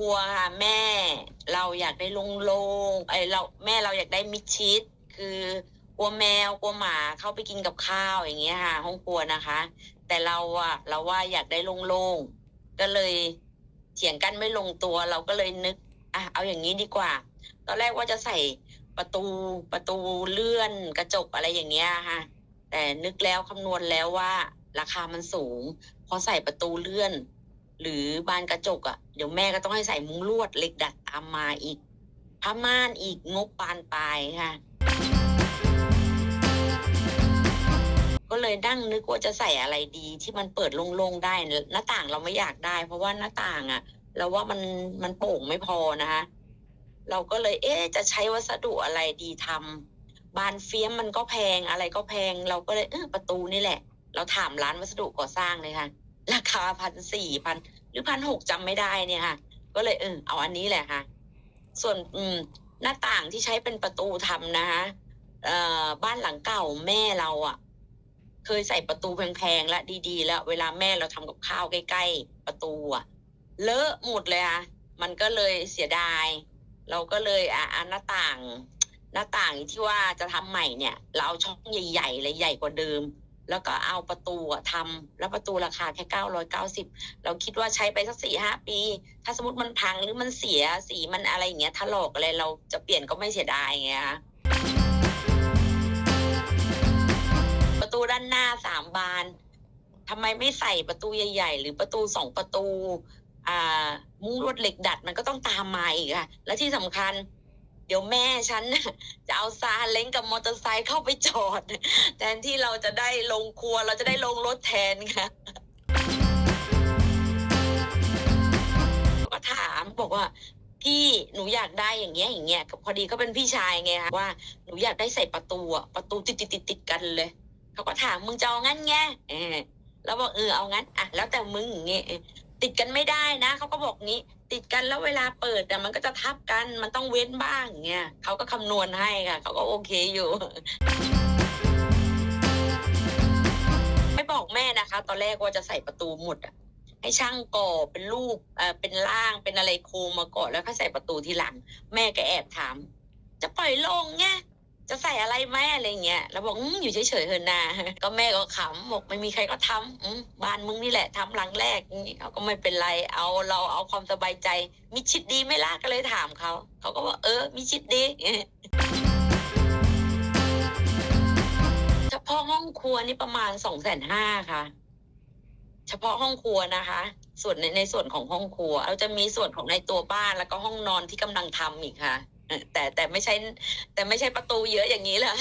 ครัวค่ะแม่เราอยากได้โล่งๆไอเราแม่เราอยากได้มิดชิด คือกลัวแมวกลัวหมาเข้าไปกินกับข้าวอย่างเงี้ยค่ะ ห้องครัวนะคะ แต่เราอะเราว่าอยากได้โล่งๆก็เลยเถียงกันไม่ลงตัวเราก็เลยนึกอะเอาอย่างนี้ดีกว่า ตอนแรกว่าจะใส่ประตูประตูเลื่อนกระจกอะไรอย่างเงี้ยค่ะ แต่นึกแล้วคำนวณแล้วว่า ราคามันสูง พอใส่ประตูเลื่อน หรือบานกระจกอะ่ะเดี๋ยวแม่ก็ต้องให้ใส่มุ้งลวดเหล็กดัดตามมาอีกผ้าม่านอีกงบปานปลายค่ะ ก็เลยนั่งนึกว่าจะใส่อะไรดีที่มันเปิดโล่งๆได้ หน้าต่างเราไม่อยากได้ เพราะว่าหน้าต่างอะ่ะเราว่ามันมันโป่งไม่พอนะคะเราก็เลย เอ๊ะจะใช้วัสดุอะไรดีทำบานเฟียมมันก็แพงอะไรก็แพง เราก็เลยเออประตูนี่แหละ เราถามร้านวัสดุก่อสร้างเลยค่ะ คาพันสี่พันหรือพันหกจำไม่ได้เนี่ยค่ะ ก็เลยเออเอาอันนี้แหละค่ะ ส่วนอืมหน้าต่างที่ใช้เป็นประตูทำนะคะเอ่อบ้านหลังเก่าแม่เราอะ่ะ เคยใส่ประตูแพงๆและดีๆ แล้ว เวลาแม่เราทำกับข้าวใกล้ๆประตูอะเลอะหมดเลยค่ะมันก็เลยเสียดาย เราก็เลยอะอะหน้าต่าง หน้าต่างที่ว่าจะทำใหม่เนี่ย เราเอาช่องใหญ่ๆเลยใหญ่กว่าเดิม แล้วก็เอาประตูทำแล้วประตูราคาแค่เก้าร้อยเก้าสิบเราคิดว่าใช้ไปสักสี่ห้าปี ถ้าสมมติมันพังหรือมันเสียสีมันอะไรอย่างเงี้ยถลอกอะไรเราจะเปลี่ยนก็ไม่เสียดายไงคะประตูด้านหน้าสามบานทำไมไม่ใส่ประตูใหญ่ ๆ หรือประตูสองประตู อ่ามุ้งลวดเหล็กดัดมันก็ต้องตามมาอีกค่ะ และที่สำคัญ เดี๋ยวแม่ฉันน่ะจะเอาซาเล้งกับมอเตอร์ไซค์เข้าไปจอด แทนที่เราจะได้ลงครัวเราจะได้ลงรถแทนค่ะก็ถามบอกว่าพี่หนูอยากได้อย่างเงี้ยอย่างเงี้ยพอดีก็เป็นพี่ชายไงคะว่าหนูอยากได้ใส่ประตูอะประตูติดติดติดติดกันเลยเขาก็ถามมึงจะเอางั้นไงเออแล้วบอกเออเอางั้นอะแล้วแต่มึงอย่างเงี้ย ติดกันไม่ได้นะเขาก็บอกงี้ ติดกันแล้วเวลาเปิดแต่มันก็จะทับกันมันต้องเว้นบ้างอย่างเงี้ยเขาก็คำนวณให้ค่ะเขาก็โอเคอยู่ไม่บอกแม่นะคะ ตอนแรกว่าจะใส่ประตูหมดอะให้ช่างก่อเป็นรูปเอ่อเป็นร่างเป็นอะไรโครงมาก่อนแล้วค่อยใส่ประตูทีหลัง แม่ก็แอบถาม จะปล่อยโลงไง จะใส่อะไรไหมอะไรเงี้ยแล้วบอกอยู่เฉยๆเถอะนาก็แม่ก็ขำบอกไม่มีใครก็ทำบ้านมึงนี่แหละทำหลังแรกอย่เขาก็ไม่เป็นไรเอาเราเอาความสบายใจ มีชิดดีไม่ล่ะก็เลยถามเขาเขาก็บอกเออ มีชิดดีเฉพาะห้องครัวนี่ประมาณสองแสนห้าค่ะ เฉพาะห้องครัวนะคะ ส่วนในในส่วนของห้องครัว เราจะมีส่วนของในตัวบ้านแล้วก็ห้องนอนที่กำลังทำอีกค่ะ แต่แต่ไม่ใช่ แต่ไม่ใช่ประตูเยอะอย่างนี้แหลย